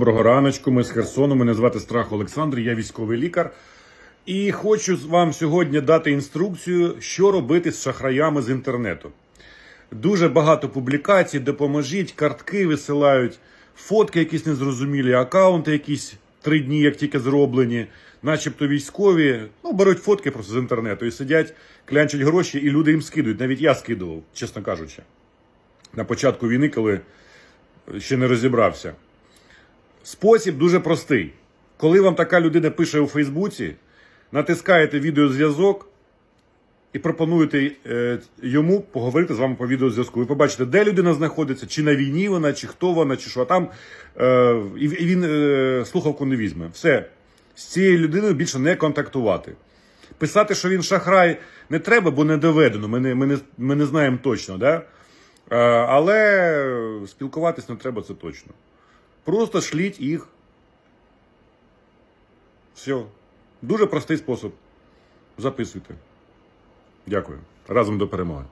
Доброго раночку, ми з Херсону. Мене звати Страх Олександр, я військовий лікар. І хочу вам сьогодні дати інструкцію, що робити з шахраями з інтернету. Дуже багато публікацій, допоможіть, картки висилають, фотки якісь незрозумілі, акаунти якісь три дні, як тільки зроблені, начебто військові, ну, беруть фотки просто з інтернету і сидять, клянчать гроші, і люди їм скидують. Навіть я скидував, чесно кажучи, на початку війни, коли ще не розібрався. Спосіб дуже простий. Коли вам така людина пише у Фейсбуці, натискаєте відеозв'язок і пропонуєте е, йому поговорити з вами по відеозв'язку. Ви побачите, де людина знаходиться, чи на війні вона, чи хто вона, чи що. Там е, і, він е, слухавку не візьме. Все. З цією людиною більше не контактувати. Писати, що він шахрай, не треба, бо не доведено. Ми не, ми не, ми не знаємо точно. Да? Але спілкуватись не треба, це точно. Просто шліть їх. Все. Дуже простий спосіб. Записуйте. Дякую. Разом до перемоги.